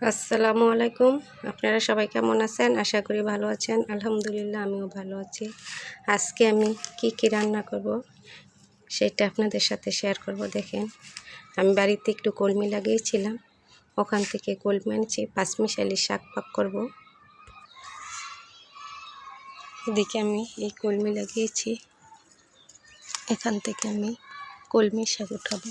আসসালামু আলাইকুম। আপনারা সবাই কেমন আছেন? আশা করি ভালো আছেন। আলহামদুলিল্লাহ, আমিও ভালো আছি। আজকে আমি কি কি রান্না করব সেটা আপনাদের সাথে শেয়ার করব, দেখেন। আমি বাড়িতে একটু কলমি লাগিয়েছিলাম। ওখান থেকে কলমি আনছি পাঁচমিশালি শাক পাক করব। এদিকে আমি এই কলমি লাগিয়েছি। এখান থেকে আমি কলমি শাক উঠাবো।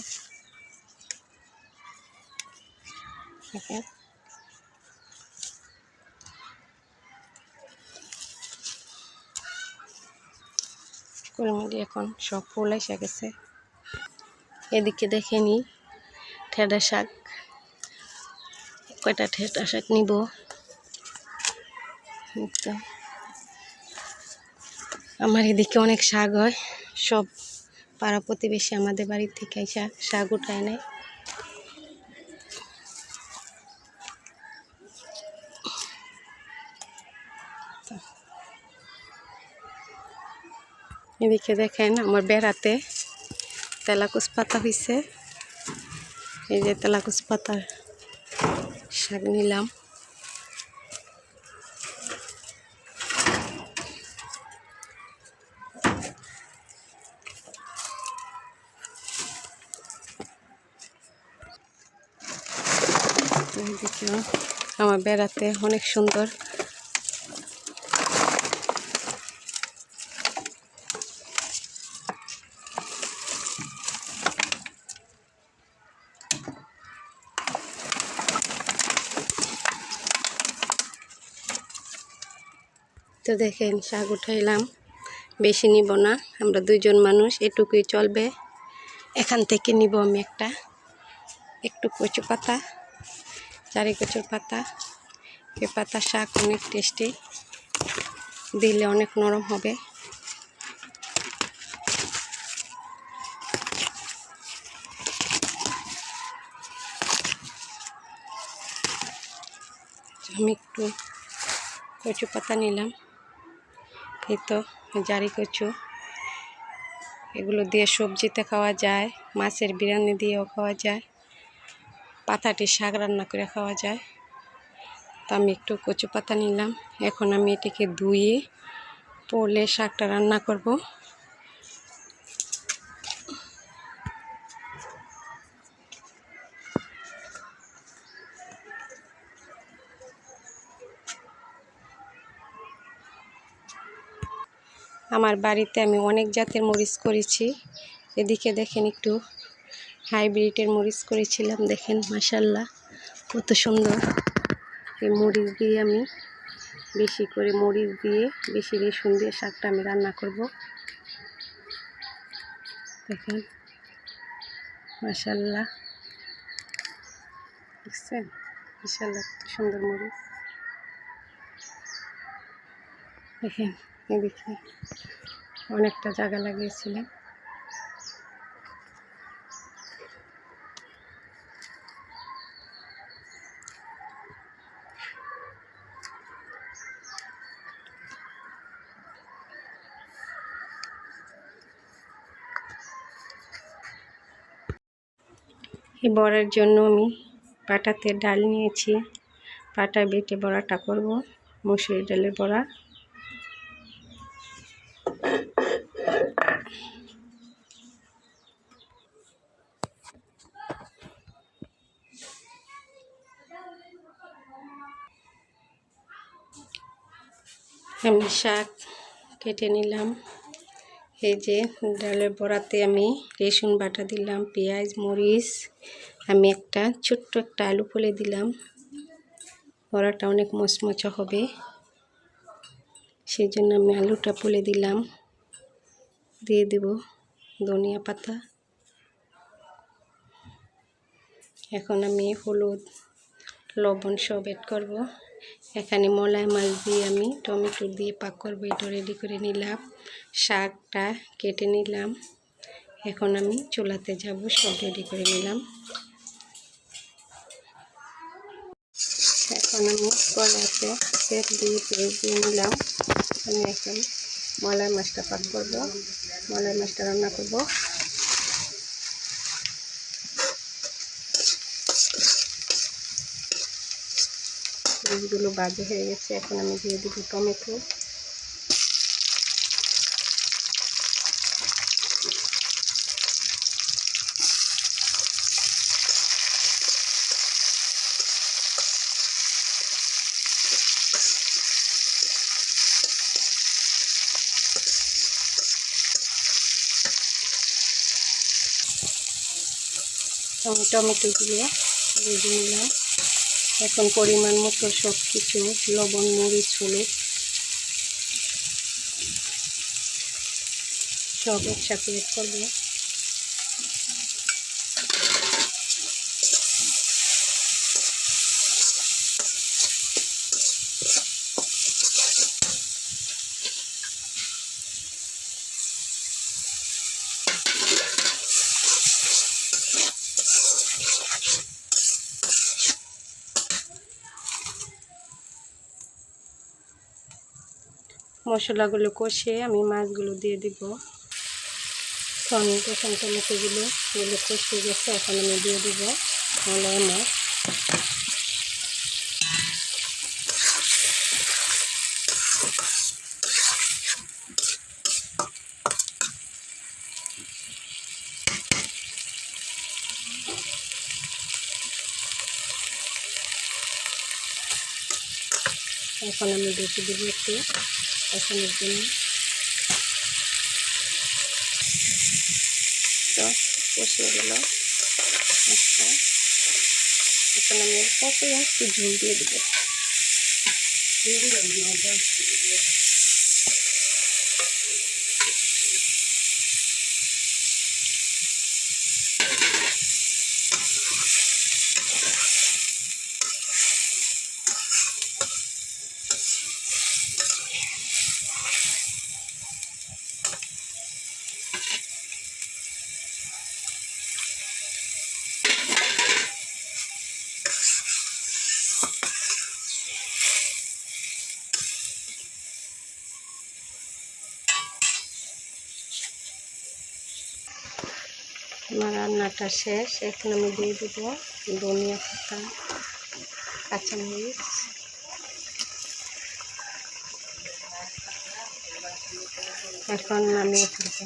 কলমিটি এখন সব ফুল এসে গেছে। এদিকে দেখে নি ঠেডা শাক। কয়টা ঠেডা শাক নিব? আমার এদিকে অনেক শাক হয়। সব পাড়া প্রতিবেশী আমাদের বাড়ির থেকে শাক শাক উঠায় নেয়। এদিকে দেখেন আমার বেড়াতে তেলাকুচ পাতা হয়েছে এই যে তেলাকুচ পাতার শাক নিলাম। আমার বেড়াতে অনেক সুন্দর তো দেখেন, শাক উঠাইলাম। বেশি নিব না, আমরা দুইজন মানুষ, এটুকুই চলবে। এখান থেকে নিব আমি একটা, একটু কচু পাতা, চারি কচুর পাতা। এ পাতা শাক অনেক টেস্টি, দিলে অনেক নরম হবে। আমি একটু কচু পাতা নিলাম। এই জারি কচু। এগুলো দিয়ে সবজিতে খাওয়া যায়, মাছের বিরিয়ানি দিয়েও খাওয়া যায় পাতাটি শাক রান্না করে খাওয়া যায়। তো আমি একটু কচু পাতা নিলাম। এখন আমি এটিকে ধুয়ে পোলে শাকটা রান্না করব। আমার বাড়িতে আমি অনেক জাতের মরিচ করেছি। এদিকে দেখেন একটু হাইব্রিডের মরিচ করেছিলাম, দেখেন মাসাল্লাহ কত সুন্দর। এই মরিচ দিয়ে আমি বেশি করে মরিচ দিয়ে, বেশি রেসুন দিয়ে শাকটা আমি রান্না করব। দেখেন মাসাল্লাহ দেখছেন? মাসাল্লাহ কত সুন্দর মরিচ। দেখেন এদিকে অনেকটা জায়গা লাগিয়েছিলেন এই বড়ার জন্য আমি পাটাতে ডাল নিয়েছি। পাটা বেটে বড়াটা করব, মুসুরি ডালের বড়া। আমি শাক কেটে নিলাম। এই যে ডালের বড়াতে আমি রসুন বাটা দিলাম, পেঁয়াজ, মরিচ। আমি একটা ছোট্ট একটা আলু ফলে দিলাম। বড়াটা অনেক মচমচা হবে। সেই জন্য আমি আলুটা পুলে দিলাম। দিয়ে দেব ধনিয়া পাতা। এখন আমি হলুদ, লবণ সব এড করব। এখানে মলাই মাছ দিয়ে আমি টমেটো দিয়ে পাক করব। এটা রেডি করে নিলাম। শাকটা কেটে নিলাম। এখন আমি চুলাতে যাব, সব রেডি করে নিলাম। এখন আমি কড়াইতে তেল দিয়ে পেঁয়াজ দিয়ে নিলাম। আমি এখন মলাই মাছটা পাক করব। মলাই মাছটা রান্না করব। মরিচগুলো বাজে হয়ে গেছে। এখন আমি দিয়ে দিব টমেটো। আমি টমেটোগুলো ভেজে নিলাম এখন পরিমাণ মতো সব কিছু লবণ, মরিচ হলো সব একসাথে করব। মশলাগুলো কষিয়ে আমি মাছগুলো দিয়ে দিব। এখন তখন টমেটোগুলো এগুলো কষিয়ে গেছে, এখন আমি দিয়ে দিব মলাই মাছ। এখন আমি দেখে দেবো একটু। কষানোর জন্য। তো কষিয়ে গেল আচ্ছা। এখন আমি অল্প একটু ঝুল দিয়ে দেবো। আমার রান্নাটা শেষ। এখন আমি দিয়ে দেবো ধনিয়া পাতা, কাঁচামরিচ। এখন নামিয়ে ফেলব।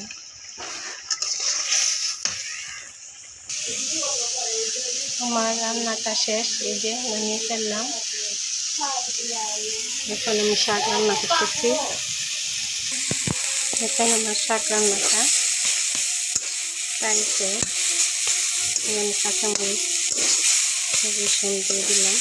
আমার রান্নাটা শেষ, এই যে নামিয়ে ফেললাম। এখন আমি শাক রান্না করতেছি। এখন আমার শাক রান্নাটা। আমি কাঁচামরিচ রসুন দিয়ে দিলাম।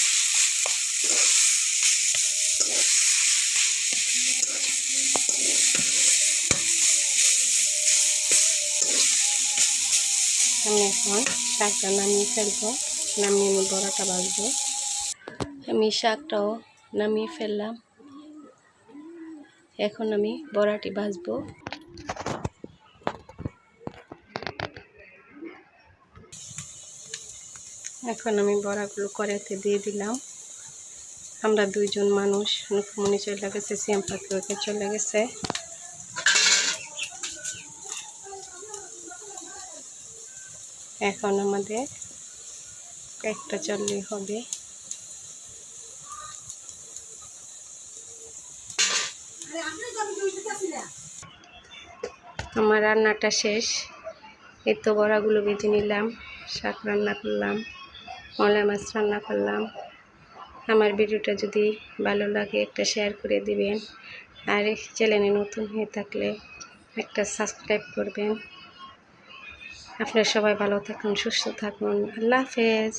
আমি এখন শাকটা নামিয়ে ফেলব, নামিয়ে আমি বড়াটা বাজবো। আমি শাকটাও নামিয়ে ফেললাম। এখন আমি বড়াটি ভাজবো এখন আমি বড়াগুলো কড়াইতে দিয়ে দিলাম। আমরা দুইজন মানুষ নুকমনি চলে গেছে, সিয়াম পাখিকে চলে গেছে। এখন আমাদের একটা চললেই হবে। আমার রান্নাটা শেষ। এই তো বড়াগুলো বেজে নিলাম, শাক রান্না করলাম। মলা মাছ রান্না করলাম। আমার ভিডিওটা যদি ভালো লাগে একটা শেয়ার করে দিবেন। আর চ্যানেলে নতুন হয়ে থাকলে একটা সাবস্ক্রাইব করবেন। আপনারা সবাই ভালো থাকুন, সুস্থ থাকুন। আল্লাহ হাফেজ।